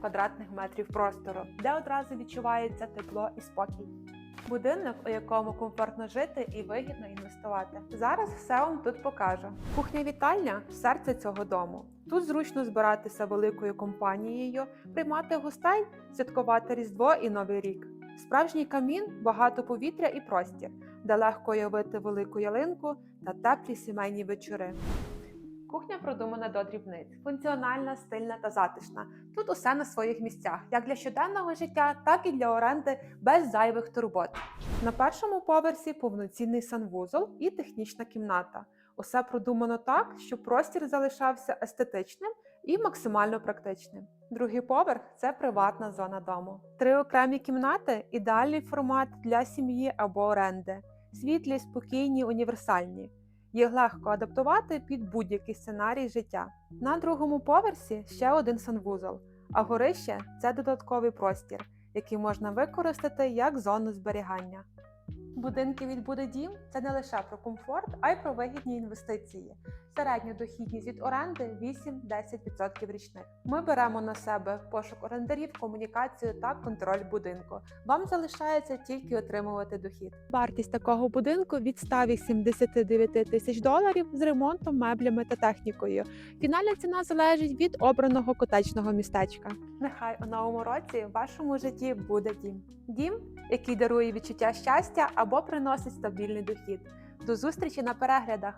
квадратних метрів простору, де одразу відчувається тепло і спокій. Будинок, у якому комфортно жити і вигідно інвестувати. Зараз все вам тут покажу. Кухня-вітальня серце цього дому. Тут зручно збиратися великою компанією, приймати гостей, святкувати Різдво і Новий рік. Справжній камін, багато повітря і простір, де легко уявити велику ялинку та теплі сімейні вечори. Кухня продумана до дрібниць, функціональна, стильна та затишна. Тут усе на своїх місцях, як для щоденного життя, так і для оренди без зайвих турбот. На першому поверсі повноцінний санвузол і технічна кімната. Усе продумано так, щоб простір залишався естетичним і максимально практичним. Другий поверх це приватна зона дому. Три окремі кімнати ідеальний формат для сім'ї або оренди. Світлі, спокійні, універсальні. Їх легко адаптувати під будь-який сценарій життя. На другому поверсі ще один санвузол, а горище це додатковий простір, який можна використати як зону зберігання. Будинки від Будедім це не лише про комфорт, а й про вигідні інвестиції. Середня дохідність від оренди 8-10% річних. Ми беремо на себе пошук орендарів, комунікацію та контроль будинку. Вам залишається тільки отримувати дохід. Вартість такого будинку від 189 тисяч доларів з ремонтом, меблями та технікою. Фінальна ціна залежить від обраного котечного містечка. Нехай у новому році в вашому житті буде дім. Дім, який дарує відчуття щастя або приносить стабільний дохід. До зустрічі на переглядах!